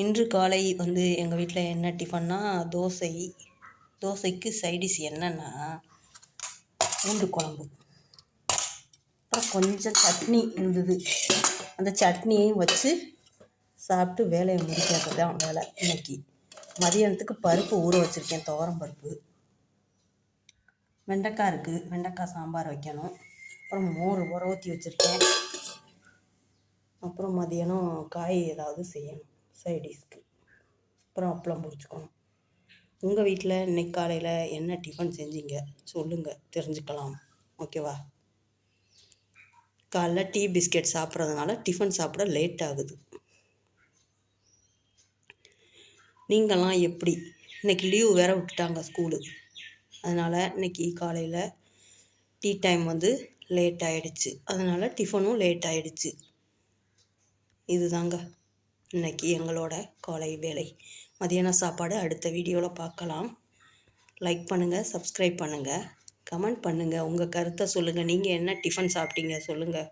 இன்று காலை வந்து எங்கள் வீட்டில் என்ன டிஃபன்னா தோசை. தோசைக்கு சைடிஷ் என்னென்னா பூண்டு குழம்பு. அப்புறம் கொஞ்சம் சட்னி இருந்தது. அந்த சட்னியையும் வச்சு சாப்பிட்டு வேலையை முடிக்கிறது தான் வேலை இன்னைக்கு. மதியானத்துக்கு பருப்பு ஊற வச்சுருக்கேன் துவரம் பருப்பு. வெண்டைக்காய் இருக்குது வெண்டைக்காய் சாம்பார் வைக்கணும். அப்புறம் மோர் உர ஊற்றி வச்சுருக்கேன். அப்புறம் மதியானம் காய் ஏதாவது செய்யணும். சைடிஷ்க்கு அப்புறம் அப்பளம் பொரிச்சுக்கணும். உங்கள் வீட்டில் இன்னைக்கு காலையில் என்ன டிஃபன் செஞ்சீங்க? சொல்லுங்கள் தெரிஞ்சுக்கலாம். ஓகேவா காலைல டீ பிஸ்கெட் சாப்பிட்றதுனால டிஃபன் சாப்பிட லேட் ஆகுது. நீங்களாம் எப்படி? இன்னைக்கு லீவ் வேற விட்டுட்டாங்க ஸ்கூலு அதனால் இன்னைக்கு காலையில் டீ டைம் வந்து லேட் ஆகிடுச்சு அதனால் டிஃபனும் லேட் ஆகிடுச்சு இதுதாங்க. இன்னைக்கு எங்களோட காலை வேலை மதியான சாப்பாடு அடுத்த வீடியோவில் பார்க்கலாம். லைக் பண்ணுங்கள் சப்ஸ்கிரைப் பண்ணுங்கள் கமெண்ட் பண்ணுங்கள் உங்கள் கருத்தை சொல்லுங்கள் நீங்கள் என்ன டிஃபன் சாப்பிட்டீங்க சொல்லுங்கள்